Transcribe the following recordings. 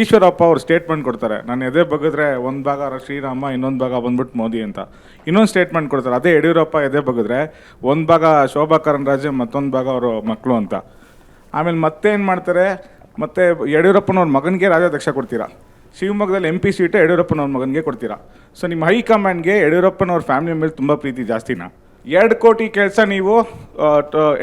ಈಶ್ವರಪ್ಪ ಅವ್ರು ಸ್ಟೇಟ್ಮೆಂಟ್ ಕೊಡ್ತಾರೆ. ನಾನು ಎದೆ ಬಗ್ಗಿದ್ರೆ ಒಂದು ಭಾಗ ಶ್ರೀರಾಮ, ಇನ್ನೊಂದು ಭಾಗ ಬಂದ್ಬಿಟ್ಟು ಮೋದಿ ಅಂತ. ಇನ್ನೊಂದು ಸ್ಟೇಟ್ಮೆಂಟ್ ಕೊಡ್ತಾರೆ. ಅದೇ ಯಡಿಯೂರಪ್ಪ ಎದೆ ಬಗ್ಗಿದ್ರೆ ಒಂದು ಭಾಗ ಶೋಭಾ ಕರಂದ್ರಾಜೆ ಮತ್ತೊಂದು ಭಾಗ ಅವರು ಮಕ್ಕಳು ಅಂತ. ಆಮೇಲೆ ಮತ್ತೆ ಏನು ಮಾಡ್ತಾರೆ? ಮತ್ತೆ ಯಡಿಯೂರಪ್ಪನವ್ರ ಮಗನಿಗೆ ರಾಜ್ಯಾಧ್ಯಕ್ಷ ಕೊಡ್ತೀರಾ? ಶಿವಮೊಗ್ಗದಲ್ಲಿ ಎಂ ಪಿ ಸೀಟು ಯಡಿಯೂರಪ್ಪನವ್ರ ಮಗನಿಗೆ ಕೊಡ್ತೀರಾ? ಸೊ ನಿಮ್ಮ ಹೈಕಮಾಂಡ್ಗೆ ಯಡಿಯೂರಪ್ಪನವ್ರ ಫ್ಯಾಮಿಲಿ ಮೇಲೆ ತುಂಬ ಪ್ರೀತಿ ಜಾಸ್ತಿನಾ? ಎರಡು ಕೋಟಿ ಕೆಲಸ ನೀವು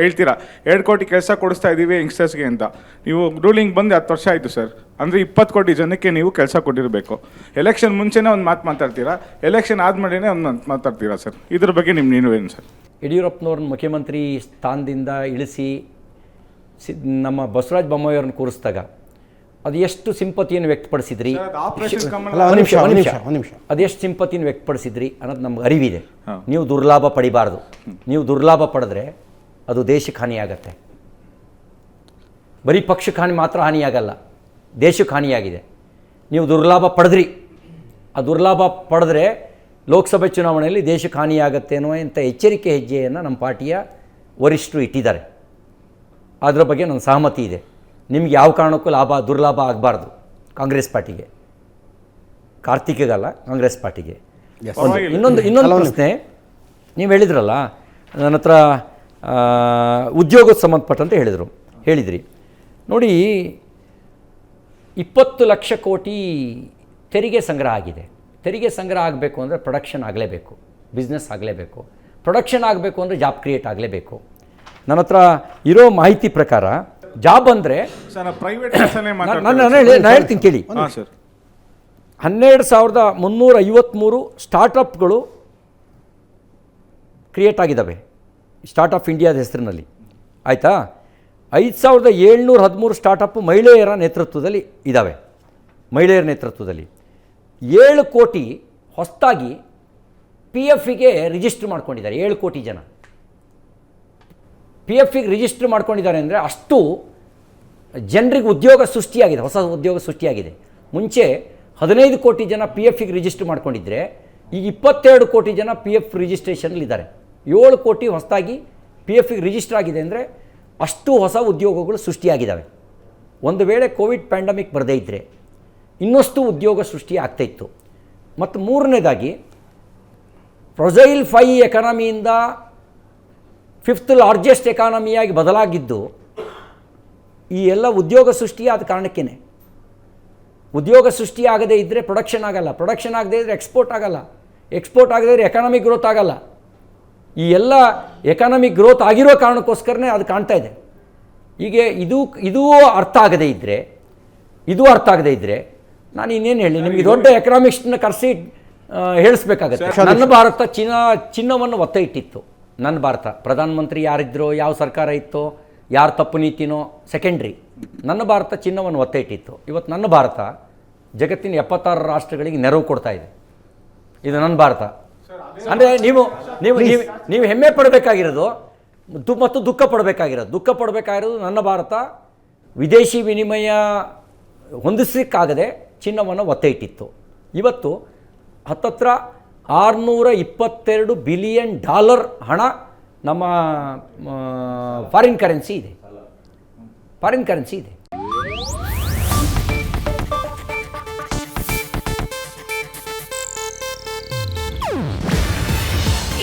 ಹೇಳ್ತೀರಾ? ಎರಡು ಕೋಟಿ ಕೆಲಸ ಕೊಡಿಸ್ತಾ ಇದ್ದೀವಿ ಯಂಗ್ಸ್ಟರ್ಸ್ಗೆ ಅಂತ. ನೀವು ರೂಲಿಂಗ್ ಬಂದು ಹತ್ತು ವರ್ಷ ಆಯಿತು ಸರ್ ಅಂದರೆ ಇಪ್ಪತ್ತು ಕೋಟಿ ಜನಕ್ಕೆ ನೀವು ಕೆಲಸ ಕೊಟ್ಟಿರಬೇಕು. ಎಲೆಕ್ಷನ್ ಮುಂಚೆನೇ ಒಂದು ಮಾತು ಮಾತಾಡ್ತೀರಾ? ಎಲೆಕ್ಷನ್ ಆದಮೇಲೆನೇ ಒಂದು ಮಾತು ಮಾತಾಡ್ತೀರಾ ಸರ್? ಇದ್ರ ಬಗ್ಗೆ ನಿಮ್ಮ ಏನು ಸರ್? ಯಡಿಯೂರಪ್ಪನವ್ರನ್ನ ಮುಖ್ಯಮಂತ್ರಿ ಸ್ಥಾನದಿಂದ ಇಳಿಸಿ ಸಿ ನಮ್ಮ ಬಸವರಾಜ ಬೊಮ್ಮಾಯಿಯವ್ರನ್ನ ಕೂರಿಸಿದಾಗ ಅದು ಎಷ್ಟು ಸಿಂಪತಿಯನ್ನು ವ್ಯಕ್ತಪಡಿಸಿದ್ರಿ? ಅದೆಷ್ಟು ಸಿಂಪತಿಯನ್ನು ವ್ಯಕ್ತಪಡಿಸಿದ್ರಿ ಅನ್ನೋದು ನಮ್ಗೆ ಅರಿವಿದೆ. ನೀವು ದುರ್ಲಾಭ ಪಡಿಬಾರ್ದು. ನೀವು ದುರ್ಲಾಭ ಪಡೆದ್ರೆ ಅದು ದೇಶಕ್ಕೆ ಹಾನಿಯಾಗತ್ತೆ. ಬರೀ ಪಕ್ಷಕ್ಕೆ ಹಾನಿ ಮಾತ್ರ ಹಾನಿಯಾಗಲ್ಲ. ದೇಶಕ್ಕೆ ಹಾನಿಯಾಗಿದೆ ನೀವು ದುರ್ಲಾಭ ಪಡೆದ್ರಿ. ಆ ದುರ್ಲಾಭ ಪಡೆದ್ರೆ ಲೋಕಸಭೆ ಚುನಾವಣೆಯಲ್ಲಿ ದೇಶಕ್ಕೆ ಹಾನಿಯಾಗತ್ತೆ ಅನ್ನೋ ಇಂಥ ಎಚ್ಚರಿಕೆ ಹೆಜ್ಜೆಯನ್ನು ನಮ್ಮ ಪಾರ್ಟಿಯ ವರಿಷ್ಠರು ಇಟ್ಟಿದ್ದಾರೆ. ಅದರ ಬಗ್ಗೆ ನನ್ನ ಸಹಮತಿ ಇದೆ. ನಿಮ್ಗೆ ಯಾವ ಕಾರಣಕ್ಕೂ ಲಾಭ ದುರ್ಲಾಭ ಆಗಬಾರ್ದು ಕಾಂಗ್ರೆಸ್ ಪಾರ್ಟಿಗೆ. ಕಾರ್ತಿಕ್ಗಲ್ಲ ಕಾಂಗ್ರೆಸ್ ಪಾರ್ಟಿಗೆ. ಇನ್ನೊಂದು ಇನ್ನೊಂದು ಪ್ರಶ್ನೆ. ನೀವು. ಹೇಳಿದ್ರಲ್ಲ ನನ್ನ ಹತ್ರ ಆ, ಉದ್ಯೋಗಕ್ಕೆ ಸಂಬಂಧಪಟ್ಟಂತೆ ಹೇಳಿದರು. ಹೇಳಿದ್ರಿ. ನೋಡಿ ಇಪ್ಪತ್ತು ಲಕ್ಷ ಕೋಟಿ ತೆರಿಗೆ ಸಂಗ್ರಹ ಆಗಿದೆ. ತೆರಿಗೆ ಸಂಗ್ರಹ ಆಗಬೇಕು ಅಂದರೆ ಪ್ರೊಡಕ್ಷನ್ ಆಗಲೇಬೇಕು ಬಿಸ್ನೆಸ್ ಆಗಲೇಬೇಕು. ಪ್ರೊಡಕ್ಷನ್ ಆಗಬೇಕು ಅಂದರೆ ಜಾಬ್ ಕ್ರಿಯೇಟ್ ಆಗಲೇಬೇಕು. ನನ್ನ ಹತ್ರ ಇರೋ ಮಾಹಿತಿ ಪ್ರಕಾರ ಜಾಬ್ ಅಂದರೆ ನಾನು ಪ್ರೈವೇಟ್ ಕೆಲಸನೇ ನಾನು ನಾನು ಹೇಳಿ ನಾನು ಹೇಳ್ತೀನಿ ಕೇಳಿ. ಹನ್ನೆರಡು ಸಾವಿರದ ಮುನ್ನೂರ ಐವತ್ತ್ಮೂರು ಸ್ಟಾರ್ಟಪ್ಗಳು ಕ್ರಿಯೇಟ್ ಆಗಿದ್ದಾವೆ ಸ್ಟಾರ್ಟ್ ಆಫ್ ಇಂಡಿಯಾದ ಹೆಸರಿನಲ್ಲಿ. ಆಯಿತಾ? ಐದು ಸಾವಿರದ ಏಳ್ನೂರ ಹದಿಮೂರು ಸ್ಟಾರ್ಟಪ್ ಮಹಿಳೆಯರ ನೇತೃತ್ವದಲ್ಲಿ ಇದ್ದಾವೆ ಮಹಿಳೆಯರ ನೇತೃತ್ವದಲ್ಲಿ. ಏಳು ಕೋಟಿ ಹೊಸದಾಗಿ ಪಿ ಎಫ್ಗೆ ರಿಜಿಸ್ಟರ್ ಮಾಡ್ಕೊಂಡಿದ್ದಾರೆ. ಏಳು ಕೋಟಿ ಜನ. ಪಿ ಎಫ್ಗೆ ರಿಜಿಸ್ಟರ್ ಮಾಡ್ಕೊಂಡಿದ್ದಾರೆ ಅಂದರೆ ಅಷ್ಟು ಜನರಿಗೆ ಉದ್ಯೋಗ ಸೃಷ್ಟಿಯಾಗಿದೆ, ಹೊಸ ಉದ್ಯೋಗ ಸೃಷ್ಟಿಯಾಗಿದೆ. ಮುಂಚೆ ಹದಿನೈದು ಕೋಟಿ ಜನ ಪಿ ಎಫ್ಗೆ ರಿಜಿಸ್ಟರ್ ಮಾಡ್ಕೊಂಡಿದ್ರೆ, ಈಗ ಇಪ್ಪತ್ತೆರಡು ಕೋಟಿ ಜನ ಪಿ ಎಫ್ ರಿಜಿಸ್ಟ್ರೇಷನ್ಲಿದ್ದಾರೆ ಏಳು ಕೋಟಿ ಹೊಸದಾಗಿ ಪಿ ಎಫ್ಗೆ ರಿಜಿಸ್ಟರ್ ಆಗಿದೆ ಅಂದರೆ ಅಷ್ಟು ಹೊಸ ಉದ್ಯೋಗಗಳು ಸೃಷ್ಟಿಯಾಗಿದ್ದಾವೆ ಒಂದು ವೇಳೆ ಕೋವಿಡ್ ಪ್ಯಾಂಡಮಿಕ್ ಬರದೇ ಇದ್ದರೆ ಇನ್ನಷ್ಟು ಉದ್ಯೋಗ ಸೃಷ್ಟಿ ಆಗ್ತಾಯಿತ್ತು ಮತ್ತು ಮೂರನೇದಾಗಿ ಪ್ರೊಜೈಲ್ ಫೈ ಎಕಾನಮಿಯಿಂದ ಫಿಫ್ತ್ ಲಾರ್ಜೆಸ್ಟ್ ಎಕಾನಮಿಯಾಗಿ ಬದಲಾಗಿದ್ದು, ಈ ಎಲ್ಲ ಉದ್ಯೋಗ ಸೃಷ್ಟಿಯಾದ ಕಾರಣಕ್ಕೇ ಉದ್ಯೋಗ ಸೃಷ್ಟಿ ಆಗದೇ ಇದ್ದರೆ ಪ್ರೊಡಕ್ಷನ್ ಆಗಲ್ಲ. ಪ್ರೊಡಕ್ಷನ್ ಆಗದೇ ಇದ್ದರೆ ಎಕ್ಸ್ಪೋರ್ಟ್ ಆಗಲ್ಲ. ಎಕ್ಸ್ಪೋರ್ಟ್ ಆಗದೇ ಇದ್ದರೆ ಎಕಾನಮಿಕ್ ಗ್ರೋತ್ ಆಗಲ್ಲ. ಈ ಎಲ್ಲ ಎಕಾನಮಿಕ್ ಗ್ರೋತ್ ಆಗಿರೋ ಕಾರಣಕ್ಕೋಸ್ಕರನೇ ಅದು ಕಾಣ್ತಾ ಇದೆ. ಹೀಗೆ ಇದು ಇದೂ ಅರ್ಥ ಆಗದೇ ಇದ್ದರೆ ಇದು ಅರ್ಥ ಆಗದೇ ಇದ್ದರೆ ನಾನು ಇನ್ನೇನು ಹೇಳಿ ನಿಮಗೆ ದೊಡ್ಡ ಎಕನಾಮಿಕ್ಸ್ನ ಕರೆಸಿ ಹೇಳಿಸ್ಬೇಕಾಗತ್ತೆ. ನನ್ನ ಭಾರತ ಚಿನ್ನ ಚಿನ್ನವನ್ನು ಒತ್ತ ಇಟ್ಟಿತ್ತು. ನನ್ನ ಭಾರತ. ಪ್ರಧಾನಮಂತ್ರಿ ಯಾರಿದ್ರೋ ಯಾವ ಸರ್ಕಾರ ಇತ್ತೋ ಯಾರು ತಪ್ಪು ನೀತಿನೋ ಸೆಕೆಂಡ್ರಿ ನನ್ನ ಭಾರತ ಚಿನ್ನವನ್ನು ಒತ್ತ ಇಟ್ಟಿತ್ತು. ಇವತ್ತು ನನ್ನ ಭಾರತ ಜಗತ್ತಿನ ಎಪ್ಪತ್ತಾರು ರಾಷ್ಟ್ರಗಳಿಗೆ ನೆರವು ಕೊಡ್ತಾ ಇದೆ. ಇದು ನನ್ನ ಭಾರತ. ಅಂದರೆ ನೀವು ನೀವು ನೀವು ನೀವು ಹೆಮ್ಮೆ ಪಡಬೇಕಾಗಿರೋದು ದು ಮತ್ತು ದುಃಖ ಪಡಬೇಕಾಗಿರೋದು. ದುಃಖ ಪಡಬೇಕಾಗಿರೋದು ನನ್ನ ಭಾರತ. ವಿದೇಶಿ ವಿನಿಮಯ ಹೊಂದಿಸಲಿಕ್ಕಾಗದೆ ಚಿನ್ನವನ್ನು ಒತ್ತೆ ಇಟ್ಟಿತ್ತು ಇವತ್ತು ಹತ್ತತ್ರ ಆರುನೂರ ಇಪ್ಪತ್ತೆರಡು ಬಿಲಿಯನ್ ಡಾಲರ್ ಹಣ ನಮ್ಮ ಫಾರಿನ್ ಕರೆನ್ಸಿ ಇದೆ. ಫಾರಿನ್ ಕರೆನ್ಸಿ ಇದೆ.